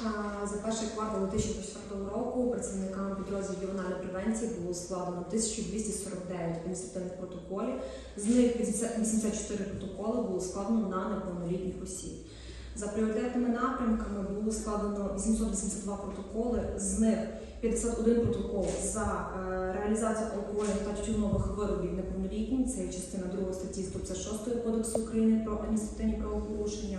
За перший квартал 2024 року працівниками підрозділів ювенальної превенції було складено 1249 адміністративних протоколів. З них 84 протоколи було складено на неповнолітніх осіб. За пріоритетними напрямками було складено 882 протоколи, з них 51 протокол за е, реалізацію алкогольних та тютюнових виробів неповнолітнім. Це частина 2 статті 156 Кодексу України про адміністративні правопорушення.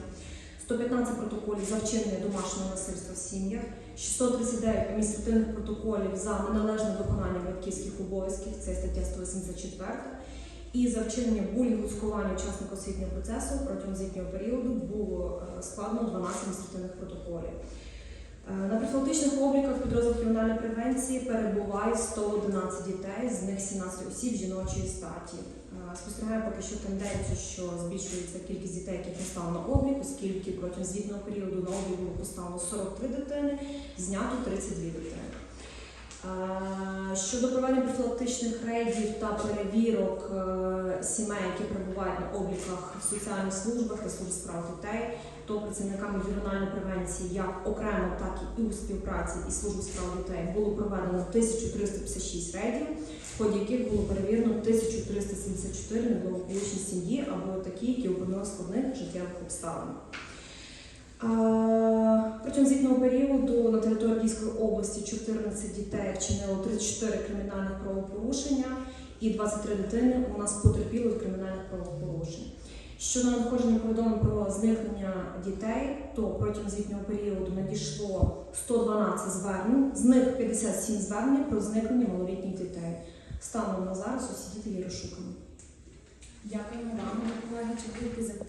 115 протоколів за вчинення домашнього насильства в сім'ях, 639 адміністративних протоколів за неналежне виконання батьківських обов'язків, це стаття 184, і за вчинення булінгу цькування учасника освітнього процесу протягом звітнього періоду було складно 12 адміністративних протоколів. Е, На профілактичних обліках підрозділ кримінальної превенції перебуває 111 дітей, з них 17 осіб жіночої статі. Е, Спостерігаю поки що тенденцію, що збільшується кількість дітей, яких не стало на облік, оскільки протягом звітного періоду на облік було поставлено 43 дитини, знято 32 дитини. Е, Щодо проведення профілактичних рейдів та перевірок сімей, які перебувають на обліках в соціальних службах та служб справ дітей, то працівниками ювенальної превенції як окремо, так і у співпраці із службою справ дітей було проведено 1356 рейдів, в ході яких було перевірено 1374 неблагополучні сім'ї або такі, які опинилися в складних життєвих обставинах. Е, Протягом звітного періоду на території Київської області 14 дітей вчинило 34 кримінальних правопорушення і 23 дитини у нас потерпіли від кримінальних правопорушень. Щодо надходження повідомлень про зникнення дітей, то протягом звітнього періоду надійшло 112 звернень, з них 57 звернень про зникнення малолітніх дітей. Станом на зараз усі діти є розшукані. Дякуємо вам, колеги. Чи будь-які запитання?